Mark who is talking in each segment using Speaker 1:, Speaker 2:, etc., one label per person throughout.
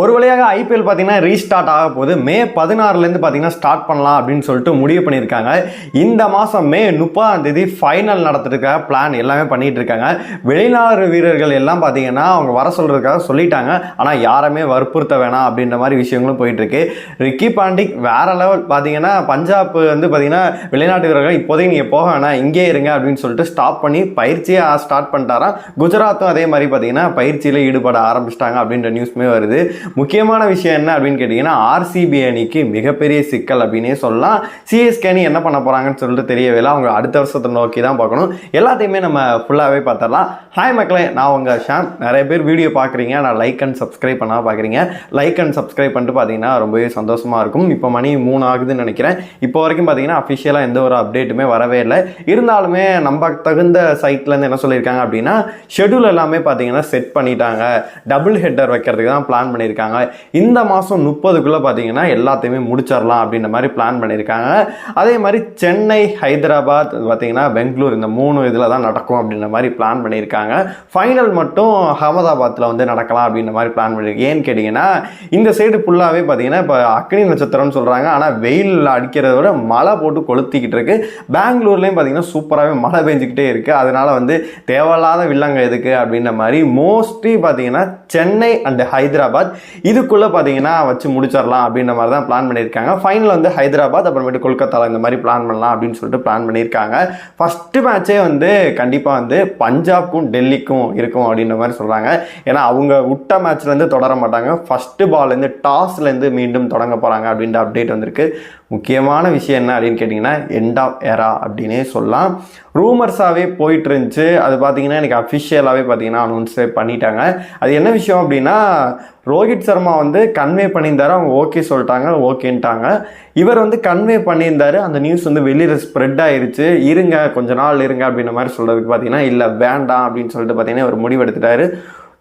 Speaker 1: ஒரு வழியாக ஐபிஎல் பார்த்தீங்கன்னா ரீஸ்டார்ட் ஆக போகுது. மே பதினாறுலேருந்து பார்த்தீங்கன்னா ஸ்டார்ட் பண்ணலாம் அப்படின்னு சொல்லிட்டு முடிவு பண்ணியிருக்காங்க. இந்த மாதம் மே முப்பதாம் தேதி ஃபைனல் நடத்துறதுக்காக பிளான் எல்லாமே பண்ணிகிட்டு இருக்காங்க. வெளிநாடு வீரர்கள் எல்லாம் பார்த்தீங்கன்னா அவங்க வர சொல்கிறதுக்காக சொல்லிட்டாங்க. ஆனால் யாருமே வற்புறுத்த வேணாம் அப்படின்ற மாதிரி விஷயங்களும் போயிட்டுருக்கு ரிக்கி பாண்டிக் வேற லெவல் பார்த்தீங்கன்னா பஞ்சாப் வந்து பார்த்தீங்கன்னா வெளிநாட்டு வீரர்கள் இப்போதைக்கு நீங்கள் போக வேணாம் இங்கே இருங்க அப்படின்னு சொல்லிட்டு ஸ்டாப் பண்ணி பயிற்சியை ஸ்டார்ட் பண்ணிட்டாராம். குஜராத்தும் அதே மாதிரி பார்த்தீங்கன்னா பயிற்சியில் ஈடுபட ஆரம்பிச்சிட்டாங்க அப்படின்ற நியூஸ்மே வருது. முக்கியமான விஷயம் என்ன அப்படின்னு கேட்டிங்கன்னா ஆர்சிபி அணிக்கு மிகப்பெரிய சிக்கல் அப்படின்னே சொல்லலாம். சிஎஸ்கே அணி என்ன பண்ண போகிறாங்கன்னு சொல்லிட்டு தெரியவே இல்லை அவங்க அடுத்த வருஷத்தை நோக்கி தான் பார்க்கணும். எல்லாத்தையுமே நம்ம ஃபுல்லாகவே பார்த்துடலாம். ஹாய் மக்களே நான் உங்கள் ஷாம். நிறைய பேர் வீடியோ பார்க்குறீங்க. நான் லைக் அண்ட் சப்ஸ்கிரைப் பண்ணால் பார்க்குறீங்க. லைக் அண்ட் சப்ஸ்கிரைப் பண்ணிட்டு பார்த்தீங்கன்னா ரொம்பவே சந்தோஷமாக இருக்கும். இப்போ மணி மூணு ஆகுதுன்னு நினைக்கிறேன். இப்போ வரைக்கும் பார்த்தீங்கன்னா அஃபிஷியலாக எந்த ஒரு அப்டேட்டுமே வரவே இல்லை. இருந்தாலுமே நம்ம தகுந்த சைட்லேருந்து என்ன சொல்லியிருக்காங்க அப்படின்னா ஷெடியூல் எல்லாமே பார்த்தீங்கன்னா செட் பண்ணிட்டாங்க. டபுள் ஹெட்டர் வைக்கிறதுக்கு தான் பிளான் பண்ணியிருக்காங்க. இந்த மாதம் முப்பதுக்குள்ளே பார்த்தீங்கன்னா எல்லாத்தையுமே முடிச்சிடலாம் அப்படின்ற மாதிரி பிளான் பண்ணியிருக்காங்க. அதே மாதிரி சென்னை ஹைதராபாத் பார்த்தீங்கன்னா பெங்களூர் இந்த மூணு இதில் தான் நடக்கும் அப்படின்ற மாதிரி பிளான் பண்ணியிருக்காங்க. ஃபைனல் மட்டும் அகமதாபாத்தில் வந்து நடக்கலாம் அப்படின்ற மாதிரி பிளான் பண்ணியிருக்கு ஏன்னு கேட்டிங்கன்னா இந்த சைடு ஃபுல்லாகவே பார்த்தீங்கன்னா இப்போ அக்னி நட்சத்திரம்னு சொல்கிறாங்க ஆனால் வெயில் அடிக்கிறத விட மழை போட்டு கொளுத்திக்கிட்டு இருக்கு. பெங்களூர்லேயும் பார்த்தீங்கன்னா சூப்பராகவே மழை பெஞ்சிக்கிட்டே இருக்குது அதனால வந்து தேவையில்லாத வில்லங்க எதுக்கு அப்படின்ற மாதிரி மோஸ்ட்லி பார்த்தீங்கன்னா சென்னை அண்ட் ஹைதராபாத் இதுக்குள்ளே பார்த்தீங்கன்னா வச்சு முடிச்சிடலாம் அப்படின்ற மாதிரி தான் பிளான் பண்ணியிருக்காங்க. ஃபைனல் வந்து ஹைதராபாத் அப்புறமேட்டு கொல்கத்தாவில் இந்த மாதிரி பிளான் பண்ணலாம் அப்படின்னு சொல்லிட்டு பிளான் பண்ணியிருக்காங்க. ஃபஸ்ட்டு மேட்சே வந்து கண்டிப்பாக வந்து பஞ்சாப்க்கும் டெல்லிக்கும் இருக்கும் அப்படின்ற மாதிரி சொல்கிறாங்க ஏன்னா அவங்க விட்ட மேட்ச்லேருந்து தொடர மாட்டாங்க. ஃபஸ்ட்டு பால்லேருந்து டாஸ்லேருந்து மீண்டும் தொடங்க போகிறாங்க அப்படின்ற அப்டேட் வந்திருக்கு. முக்கியமான விஷயம் என்ன அப்படின்னு கேட்டிங்கன்னா எண்ட் ஆஃப் எரா அப்படின்னே சொல்லலாம். ரூமர்ஸாகவே போயிட்டு இருந்துச்சு அது பார்த்தீங்கன்னா எனக்கு அஃபிஷியலாகவே பார்த்தீங்கன்னா அனௌன்ஸே பண்ணிட்டாங்க. அது என்ன விஷயம் அப்படின்னா ரோஹித் சர்மா வந்து கன்வே பண்ணியிருந்தாரு. அவங்க ஓகே சொல்லிட்டாங்க ஓகேன்ட்டாங்க. இவர் வந்து கன்வே பண்ணியிருந்தாரு. அந்த நியூஸ் வந்து வெளியில் ஸ்ப்ரெட் ஆயிருச்சு. இருங்க கொஞ்ச நாள் இருங்க அப்படின்ற மாதிரி சொல்கிறதுக்கு பார்த்தீங்கன்னா இல்லை வேண்டாம் அப்படின்னு சொல்லிட்டு பார்த்தீங்கன்னா ஒரு முடிவு எடுத்துட்டாரு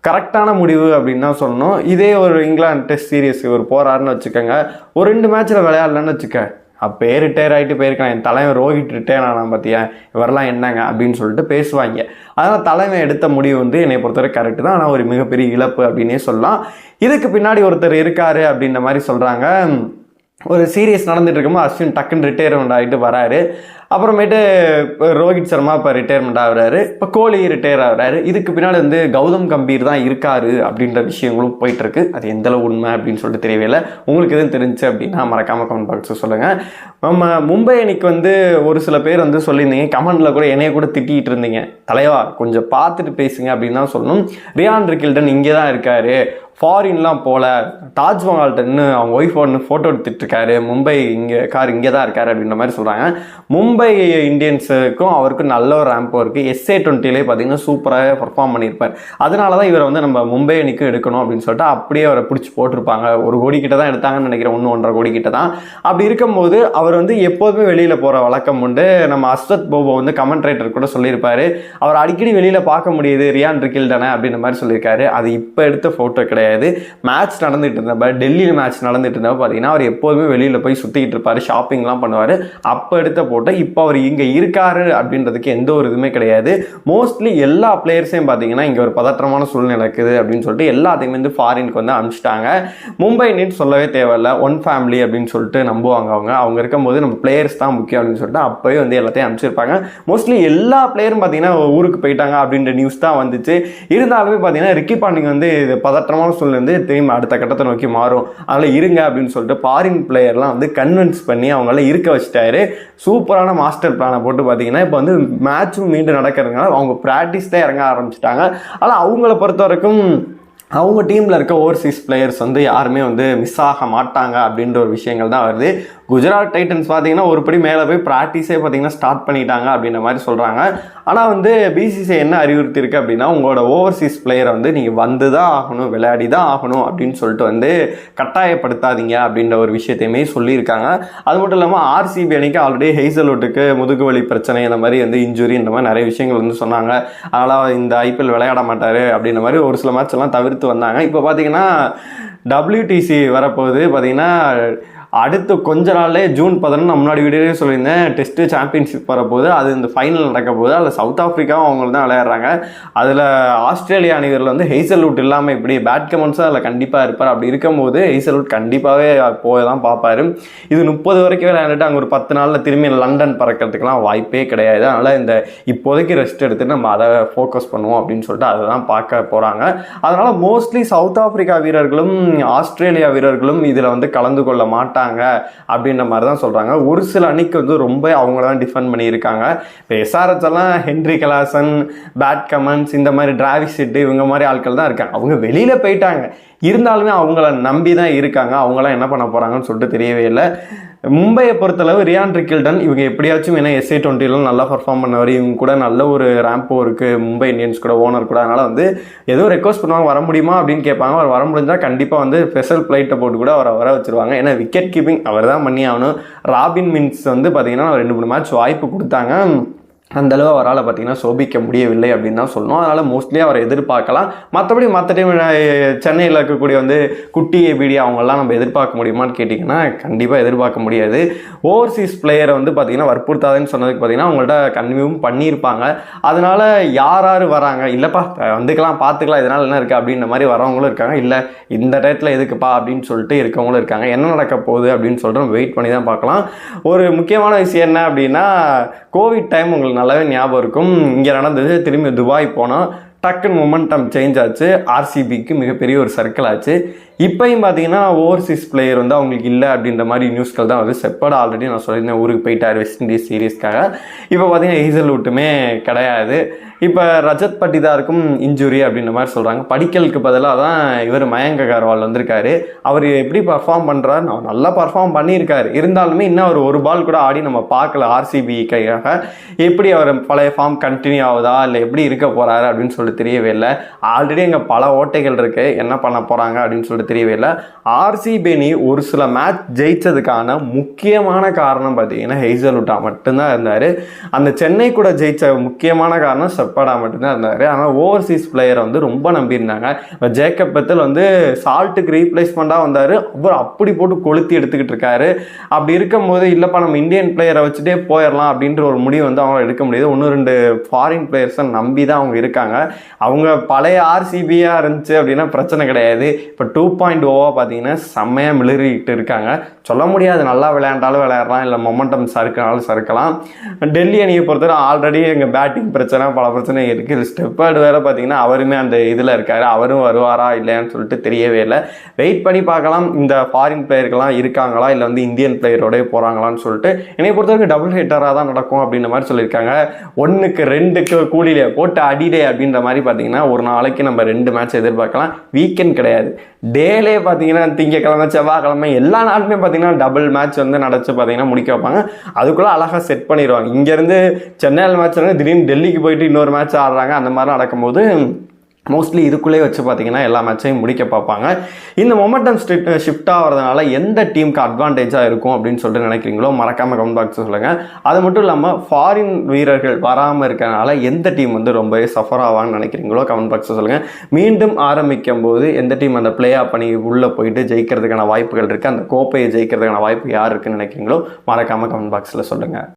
Speaker 1: கரெக்டான முடிவு அப்படின்னு தான் சொல்லணும். இதே ஒரு இங்கிலாந்து டெஸ்ட் சீரியஸ் இவர் போகிறாருன்னு வச்சுக்கோங்க. ஒரு ரெண்டு மேட்ச்சில் விளையாடலன்னு வச்சுக்க அப்பயே ரிட்டையர் ஆகிட்டு போயிருக்கலாம் என் தலைவன் ரோஹித் ரிட்டையர் ஆனா பார்த்தியா இவரெல்லாம் என்னங்க அப்படின்னு சொல்லிட்டு பேசுவாங்க. அதனால் தலைவன் எடுத்த முடிவு வந்து என்னை பொறுத்தவரை கரெக்டு தான். ஆனால் ஒரு மிகப்பெரிய இழப்பு அப்படின்னே சொல்லலாம். இதுக்கு பின்னாடி ஒருத்தர் இருக்காரு அப்படின்ற மாதிரி சொல்கிறாங்க ஒரு சீரியஸ் நடந்துட்டு இருக்கும்போது அஸ்வின் டக்குன்னு ரிட்டையர்மெண்ட் ஆகிட்டு வராரு. அப்புறமேட்டு இப்போ ரோஹித் சர்மா இப்போ ரிட்டையர்மெண்ட் ஆகுறாரு. இப்போ கோலி ரிட்டையர் ஆகுறாரு. இதுக்கு பின்னாடி வந்து கௌதம் கம்பீர் தான் இருக்காரு அப்படின்ற விஷயங்களும் போயிட்டுருக்கு. அது எந்த அளவு உண்மை அப்படின்னு சொல்லிட்டு தெரியவே இல்லை. உங்களுக்கு எதுவும் தெரிஞ்சு அப்படின்னா மறக்காம கமெண்ட் பாக்ஸில் சொல்லுங்கள் நம்ம மும்பை அணிக்கு வந்து ஒரு சில பேர் வந்து சொல்லியிருந்தீங்க. கமெண்டில் கூட என்னைய கூட திட்டிகிட்டு இருந்தீங்க. தலைவா கொஞ்சம் பார்த்துட்டு பேசுங்க அப்படின்னு தான் சொல்லணும். ரியான் ரிகில்டன் இங்கே தான் இருக்காரு. ஃபாரின்லாம் போகல தாஜ்மஹால்கிட்ட நின்று அவங்க ஒய்ஃப் ஒன்று ஃபோட்டோ எடுத்துட்டுருக்காரு மும்பை இங்கே கார் இங்கே தான் இருக்காரு அப்படின்ற மாதிரி சொல்கிறாங்க மும்பை இந்தியன்ஸுக்கும் அவருக்கும் நல்ல ஒரு ரேம்போ இருக்குது எஸ்ஏ டுவெண்ட்டிலே பார்த்தீங்கன்னா சூப்பராக பர்ஃபார்ம் பண்ணியிருப்பார். அதனால தான் இவரை வந்து நம்ம மும்பை அணிக்கும் எடுக்கணும் அப்படின்னு சொல்லிட்டு அப்படியே அவரை பிடிச்சி போட்டிருப்பாங்க. ஒரு கோடி கிட்ட தான் எடுத்தாங்கன்னு நினைக்கிறேன். ஒன்று ஒன்றரை கோடி கிட்ட தான். அப்படி இருக்கும்போது அவர் வந்து எப்போதுமே வெளியில் போகிற வழக்கம் உண்டு. நம்ம அஸ்வத் போபோ வந்து கமெண்ட்ரேட்டர் கூட சொல்லியிருப்பார். அவர் அடிக்கடி வெளியில் பார்க்க முடியுது. ரியான் ரிக்கில்டனை அப்படின்ற மாதிரி சொல்லியிருக்காரு. அது இப்போ எடுத்த ஃபோட்டோ கிடையாது. மேட்ச் நடந்துகிட்டு இருந்தப்ப டெல்லியில் மேட்ச் நடந்துகிட்டு இருந்தப்ப பார்த்தீங்கன்னா அவர் எப்போதுமே வெளியில் போய் சுற்றிக்கிட்டு இருப்பார் ஷாப்பிங்லாம் பண்ணுவார். அப்போ எடுத்த போட்டோ இப்போ அவர் இங்கே இருக்காரு அப்படின்றதுக்கு எந்த ஒரு இதுவுமே கிடையாது. மோஸ்ட்லி எல்லா பிளேயர்ஸையும் பார்த்தீங்கன்னா இங்கே ஒரு பதற்றமான சூழ்நிலை இருக்குது அப்படின்னு சொல்லிட்டு எல்லாத்தையுமே வந்து ஃபாரினுக்கு வந்து அனுப்பிச்சிட்டாங்க. மும்பை நீட் சொல்லவே தேவையில்ல ஒன் ஃபேமிலி அப்படின்னு சொல்லிட்டு நம்புவாங்க அவங்க. அவங்க இருக்கும்போது நம்ம பிளேயர்ஸ் தான் முக்கியம் அப்படின்னு சொல்லிட்டு அப்போயே வந்து எல்லாத்தையும் அனுப்பிச்சிருப்பாங்க. மோஸ்ட்லி எல்லா பிளேயரும் பார்த்தீங்கன்னா ஊருக்கு போயிட்டாங்க அப்படின்ற நியூஸ் தான் வந்துச்சு. இருந்தாலுமே பார்த்தீங்கன்னா ரிக்கி பாண்டிங் வந்து இது பதற்றமான சூழ்நிலை திரும்பி அடுத்த கட்டத்தை நோக்கி மாறும். அதனால் இருங்க அப்படின்னு சொல்லிட்டு ஃபாரின் பிளேயர்லாம் வந்து கன்வின்ஸ் பண்ணி அவங்கள இருக்க வச்சுட்டாரு. சூப்பரான மாஸ்டர் பிளானை போட்டு பார்த்தீங்கன்னா இப்போ வந்து மேட்சும் மீண்டும் நடக்கிறதுனால அவங்க ப்ராக்டிஸ் தான் இறங்க ஆரம்பிச்சிட்டாங்க. ஆனால் அவங்கள பொறுத்த வரைக்கும் அவங்க டீமில் இருக்க ஓவர்சீஸ் பிளேயர்ஸ் வந்து யாருமே வந்து மிஸ் ஆக மாட்டாங்க அப்படின்ற ஒரு விஷயங்கள் தான் வருது. குஜராத் டைட்டன்ஸ் பார்த்தீங்கன்னா ஒரு படி மேலே போய் ப்ராக்டிஸே பார்த்தீங்கன்னா ஸ்டார்ட் பண்ணிட்டாங்க அப்படின்ற மாதிரி சொல்கிறாங்க ஆனால் வந்து பிசிசிஐ என்ன அறிவுறுத்தி இருக்கு அப்படின்னா உங்களோட ஓவர்சீஸ் பிளேயரை வந்து நீங்கள் வந்து தான் ஆகணும் விளையாடி தான் ஆகணும் அப்படின்னு சொல்லிட்டு வந்து கட்டாயப்படுத்தாதீங்க அப்படின்ற ஒரு விஷயத்தையுமே சொல்லியிருக்காங்க. அது மட்டும் இல்லாமல் ஆர்சிபி அன்னைக்கு ஆல்ரெடி ஹெய்சலோட்டுக்கு முதுகு வலி பிரச்சனை இந்த மாதிரி வந்து இன்ஜுரி இந்த மாதிரி நிறைய விஷயங்கள் வந்து சொன்னாங்க. அதனால் இந்த ஐபிஎல் விளையாட மாட்டார் அப்படின்ற மாதிரி ஒரு சில மேட்ச் எல்லாம் தவிர்த்து வந்தாங்க. இப்போ பார்த்தீங்கன்னா டபிள்யூடிசி வரப்போகுது. பார்த்தீங்கன்னா அடுத்து கொஞ்ச நாள்லேயே ஜூன் பதினொன்று நான் முன்னாடி வீடியோவே சொல்லியிருந்தேன் டெஸ்ட்டு சாம்பியன்ஷிப் வரப்போது அது இந்த ஃபைனல் நடக்க போகுது. அதில் சவுத் ஆஃப்ரிக்காவும் அவங்க தான் விளையாடுறாங்க. அதில் ஆஸ்திரேலியா அணிவரில் வந்து ஹெய்சல்வுட் இல்லாமல் இப்படி பேட் கமெண்ட்ஸும் அதில் கண்டிப்பாக இருப்பார். அப்படி இருக்கும்போது ஹெய்சல்வுட் கண்டிப்பாகவே போய் தான் பார்ப்பாரு. இது முப்பது வரைக்கும் விளையாண்டுட்டு அங்கே ஒரு பத்து நாளில் திரும்பி லண்டன் பறக்கிறதுக்கெலாம் வாய்ப்பே கிடையாது. அதனால் இந்த இப்போதைக்கு ரெஸ்ட் எடுத்துட்டு நம்ம அதை ஃபோக்கஸ் பண்ணுவோம் அப்படின்னு சொல்லிட்டு அதை தான் பார்க்க போகிறாங்க அதனால் மோஸ்ட்லி சவுத் ஆஃப்ரிக்கா வீரர்களும் ஆஸ்திரேலியா வீரர்களும் இதில் வந்து கலந்து கொள்ள மாட்டாங்க அப்படின்ற மாதிரி தான் சொல்கிறாங்க ஒரு சில அணிக்கு வந்து ரொம்ப அவங்கள தான் டிஃபெண்ட் பண்ணியிருக்காங்க. இப்போ எஸ்ஆர்எஸ் எல்லாம் ஹென்ரி கலாசன் பேட் கமன்ஸ் இந்த மாதிரி டிராவிஸ் செட்டு இவங்க மாதிரி ஆட்கள் தான் இருக்காங்க. அவங்க வெளியில் போயிட்டாங்க. இருந்தாலுமே அவங்கள நம்பி தான் இருக்காங்க. அவங்களாம் என்ன பண்ண போகிறாங்கன்னு சொல்லிட்டு தெரியவே இல்லை. மும்பையை பொறுத்தளவு ரியான் ரிக்கில்டன் இவங்க எப்படியாச்சும் ஏன்னா எஸ்ஏ டுவெண்ட்டிலாம் நல்லா பர்ஃபார்ம் பண்ணவர். இவங்க கூட நல்ல ஒரு ரேம்போ இருக்குது மும்பை இந்தியன்ஸ் கூட ஓனர் கூட. அதனால் வந்து ஏதோ ரெக்வஸ்ட் பண்ணுவாங்க வர முடியுமா? அப்படின்னு கேட்பாங்க. அவர் வர முடிஞ்சால் கண்டிப்பாக வந்து ஸ்பெஷல் ஃப்ளைட்டை போட்டு கூட அவரை வர வச்சுருவாங்க. ஏன்னா விக்கெட் கீப்பிங் அவர் தான் பண்ணி ஆகணும் ராபின் மின்ஸ் வந்து பார்த்தீங்கன்னா ரெண்டு மூணு மேட்ச் வாய்ப்பு கொடுத்தாங்க. அந்தளவு அவரால் பார்த்தீங்கன்னா சோபிக்க முடியவில்லை அப்படின்னு தான் சொல்லணும். அதனால் மோஸ்ட்லி அவரை எதிர்பார்க்கலாம். மற்றபடி மற்ற டைம் சென்னையில் இருக்கக்கூடிய வந்து குட்டி ஏபிடி அவங்கெல்லாம் நம்ம எதிர்பார்க்க முடியுமான்னு கேட்டிங்கன்னா கண்டிப்பாக எதிர்பார்க்க முடியாது. ஓவர்சீஸ் பிளேயரை வந்து பார்த்திங்கன்னா வற்புறுத்தாதுன்னு சொன்னதுக்கு பார்த்தீங்கன்னா அவங்கள்ட்ட கன்வியூம் பண்ணியிருப்பாங்க. அதனால் யார் யார் வராங்க? இல்லைப்பா வந்துக்கலாம் பார்த்துக்கலாம் இதனால் என்ன இருக்குது அப்படின்ற மாதிரி வரவங்களும் இருக்காங்க. இல்லை இந்த டயத்தில் எதுக்குப்பா அப்படின்னு சொல்லிட்டு இருக்கவங்களும் இருக்காங்க. என்ன நடக்க போகுது அப்படின்னு சொல்லிட்டு வெயிட் பண்ணி தான் பார்க்கலாம். ஒரு முக்கியமான விஷயம் என்ன அப்படின்னா கோவிட் டைம் உங்களுக்கு நல்லாவே ஞாபகம் இருக்கும். இங்கே நடந்தது திரும்பி துபாய் போனால் டக்குன்னு மொமெண்டம் சேஞ்ச் ஆச்சு. ஆர்சிபிக்கு மிகப்பெரிய ஒரு சர்க்கிள் ஆச்சு. இப்போயும் பார்த்தீங்கன்னா ஓவர்சீஸ் பிளேயர் வந்து அவங்களுக்கு இல்லை அப்படின்ற மாதிரி நியூஸ்கள் தான் வந்து செப்பர்ட் ஆல்ரெடி நான் சொல்லியிருந்தேன் ஊருக்கு போயிட்டார் வெஸ்ட் இண்டீஸ் சீரீஸ்க்காக இப்போ பார்த்தீங்கன்னா ஹீசல்வுட்டுமே கிடையாது. இப்போ ரஜத் பட்டிதாருக்கும் இன்ஜுரி அப்படின்ற மாதிரி சொல்கிறாங்க படிக்கலுக்கு பதிலாக தான் இவர் மயங்க அகர்வால் வந்திருக்காரு. அவர் எப்படி பர்ஃபார்ம் பண்ணுறாரு அவர் நல்லா பர்ஃபார்ம் பண்ணியிருக்காரு. இருந்தாலுமே இன்னும் அவர் ஒரு பால் கூட ஆடி நம்ம பார்க்கல ஆர்சிபி கையாக எப்படி அவர் பழைய ஃபார்ம் கண்டினியூ ஆகுதா? இல்லை எப்படி இருக்க போகிறாரு அப்படின்னு சொல்லிட்டு தெரியவே இல்லை. ஆல்ரெடி இங்கே பல ஓட்டைகள் இருக்குது என்ன பண்ண போகிறாங்க அப்படின்னு சொல்லிட்டு தெரியவே இல்லை. ஆர்சிபி அணி ஒரு சில மேட்ச் ஜெயிச்சதுக்கான முக்கியமான காரணம் பார்த்தீங்கன்னா ஹெய்சலுட்டா மட்டும்தான் இருந்தார். அந்த சென்னை கூட ஜெயித்த முக்கியமான காரணம் செப்படா மட்டும்தான் இருந்தார். ஆனால் ஓவர்சீஸ் பிளேயரை வந்து ரொம்ப நம்பியிருந்தாங்க. இப்போ ஜேக்கப் பெத்தல் வந்து சால்ட்டுக்கு ரீப்ளேஸ்மெண்ட்டாக வந்தார். அப்புறம் அப்படி போட்டு கொளுத்தி எடுத்துக்கிட்டு இருக்காரு. அப்படி இருக்கும்போது இல்லைப்பா நம்ம இந்தியன் பிளேயரை வச்சுட்டே போயிடலாம் அப்படின்ற ஒரு முடிவு வந்து அவங்களால் எடுக்க முடியாது. ஒன்று ரெண்டு ஃபாரின் பிளேயர்ஸை நம்பி தான் அவங்க இருக்காங்க. அவங்க பழைய ஆர்சிபியாக இருந்துச்சு அப்படின்னா பிரச்சனை கிடையாது. இப்போ டூ பாயிண்ட் ஓவாக பார்த்தீங்கன்னா செம்மையாக மிளறிக்கிட்டு இருக்காங்க. சொல்ல முடியாது நல்லா விளையாண்டாலும் விளையாடலாம். இல்லை மொமெண்டம் சறுக்கினாலும் சறுக்கலாம். டெல்லி அணியை பொறுத்தவரை ஆல்ரெடி எங்கள் பேட்டிங் பிரச்சனை பல பிரச்சனை இருக்குது ஸ்டெப்பர்டு வேறு பார்த்தீங்கன்னா அவருமே அந்த இதில் இருக்காரு. அவரும் வருவாரா இல்லையான்னு சொல்லிட்டு தெரியவே இல்லை. வெயிட் பண்ணி பார்க்கலாம். இந்த ஃபாரின் பிளேயர்கள்லாம் இருக்காங்களா? இல்லை வந்து இந்தியன் பிளேயரோடய போகிறாங்களான்னு சொல்லிட்டு. என்னை பொறுத்தவரைக்கும் டபுள் ஹிட்டராக தான் நடக்கும் அப்படின்ற மாதிரி சொல்லியிருக்காங்க. ஒன்றுக்கு ரெண்டுக்கு கூலியிலே போட்டு அடிடே அப்படின்ற மாதிரி பார்த்தீங்கன்னா ஒரு நாளைக்கு நம்ம ரெண்டு மேட்ச் எதிர்பார்க்கலாம். வீக்கெண்ட் கிடையாது. டேலே பார்த்தீங்கன்னா திங்கக்கிழமை செவ்வாய்க்கிழமை எல்லா நாளுமே பார்த்தீங்கன்னா டபுள் மேட்ச் வந்து நடச்சு பார்த்தீங்கன்னா முடிக்க வைப்பாங்க. அதுக்குள்ளே அழகாக செட் பண்ணிடுவாங்க இங்கேருந்து சென்னையில் மேட்ச் திடீர்னு டெல்லிக்கு போயிட்டு இன்னொரு மேட்ச் ஆடுறாங்க. அந்த மாதிரி நடக்கும்போது மோஸ்ட்லி இதுக்குள்ளே வச்சு பார்த்தீங்கன்னா எல்லா மேட்சையும் முடிக்க பார்ப்பாங்க. இந்த மொமெண்டம் ஸ்ட்ரிட் ஷிஃப்ட் ஆகிறதுனால எந்த டீமுக்கு அட்வான்டேஜாக இருக்கும் அப்படின்னு சொல்லிட்டு நினைக்கிறீங்களோ மறக்காமல் கமெண்ட் பாக்ஸ் சொல்லுங்கள் அது மட்டும் இல்லாமல் ஃபாரின் வீரர்கள் வராமல் இருக்கிறனால எந்த டீம் வந்து ரொம்பவே சஃபர் ஆவான்னு நினைக்கிறீங்களோ கமெண்ட் பாக்ஸ் சொல்லுங்கள் மீண்டும் ஆரம்பிக்கும் போது எந்த டீம் அந்த பிளே ஆஃப் பண்ணி உள்ளே போயிட்டு ஜெயிக்கிறதுக்கான வாய்ப்புகள் இருக்குது அந்த கோப்பையை ஜெயிக்கிறதுக்கான வாய்ப்பு யார் இருக்குன்னு நினைக்கிறீங்களோ மறக்காமல் கமெண்ட் பாக்ஸில் சொல்லுங்கள்